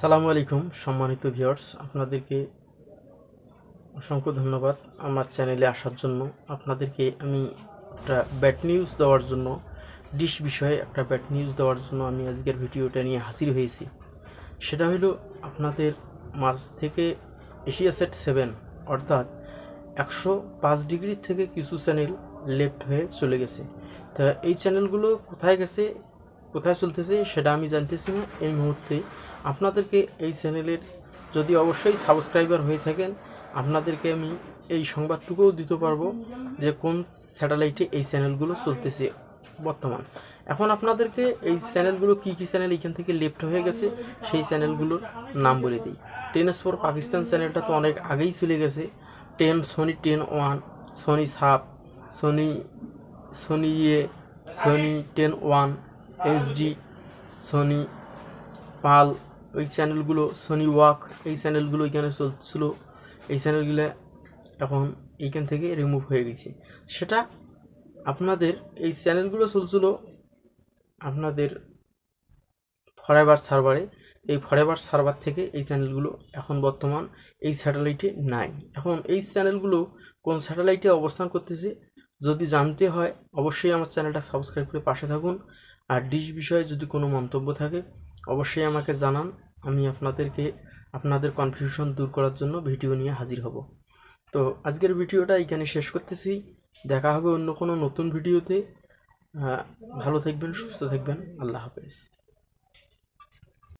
সালামু আলাইকুম, সম্মানিত ভিউয়ার্স। আপনাদেরকে অসংখ্য ধন্যবাদ আমার চ্যানেলে আসার জন্য। আপনাদেরকে আমি একটা ব্যাড নিউজ দেওয়ার জন্য ডিশ বিষয়ে একটা ব্যাড নিউজ দেওয়ার জন্য আমি আজকের ভিডিওটা নিয়ে হাজির হয়েছি। সেটা হলো আপনাদের মাঝ থেকে এশিয়া সেট সেভেন অর্থাৎ একশো পাঁচ ডিগ্রি থেকে কিছু চ্যানেল লেফট হয়ে চলে গেছে। তা এই চ্যানেলগুলো কোথায় গেছে, কোথায় চলতেছে, সেটা আমি জানতেছি না। এই মুহূর্তে আপনাদেরকে এই চ্যানেলের যদি অবশ্যই সাবস্ক্রাইবার হয়ে থাকেন, আপনাদেরকে আমি এই সংবাদটুকুও দিতে পারব যে কোন স্যাটেলাইটে এই চ্যানেলগুলো চলতেছে বর্তমান। এখন আপনাদেরকে এই চ্যানেলগুলো কি কি চ্যানেল এখান থেকে লেফট হয়ে গেছে, সেই চ্যানেলগুলোর নাম বলে দিই। টেন ফোর পাকিস্তান চ্যানেলটা তো অনেক আগেই চলে গেছে। Ten Sony ten one Sony SAB Sony Sony ইয়ে Sony ten one HD Sony Pal ওই চ্যানেলগুলো সোনি ওয়াক এই চ্যানেলগুলো এখানে চলছিল এই চ্যানেলগুলো এখন এইখান থেকে রিমুভ হয়ে গেছে। সেটা আপনাদের, এই চ্যানেলগুলো চলছিল আপনাদের ফরেভার সার্ভারে এই ফরেভার সার্ভার থেকে এই চ্যানেলগুলো এখন বর্তমান এই স্যাটেলাইটে নাই। এখন এই চ্যানেলগুলো কোন স্যাটেলাইটে অবস্থান করতেছে, যদি জানতে হয়, অবশ্যই আমার চ্যানেলটা সাবস্ক্রাইব করে পাশে থাকুন। আর ডিশ বিষয়ে যদি কোনো মন্তব্য থাকে, অবশ্যই আমাকে জানান। আমি আপনাদেরকে, আপনাদের কনফিউশন দূর করার জন্য ভিডিও নিয়ে হাজির হব। তো আজকের ভিডিওটা এখানে শেষ করতেছি। দেখা হবে অন্য কোনো নতুন ভিডিওতে ভালো থাকবেন, সুস্থ থাকবেন। আল্লাহ হাফেজ।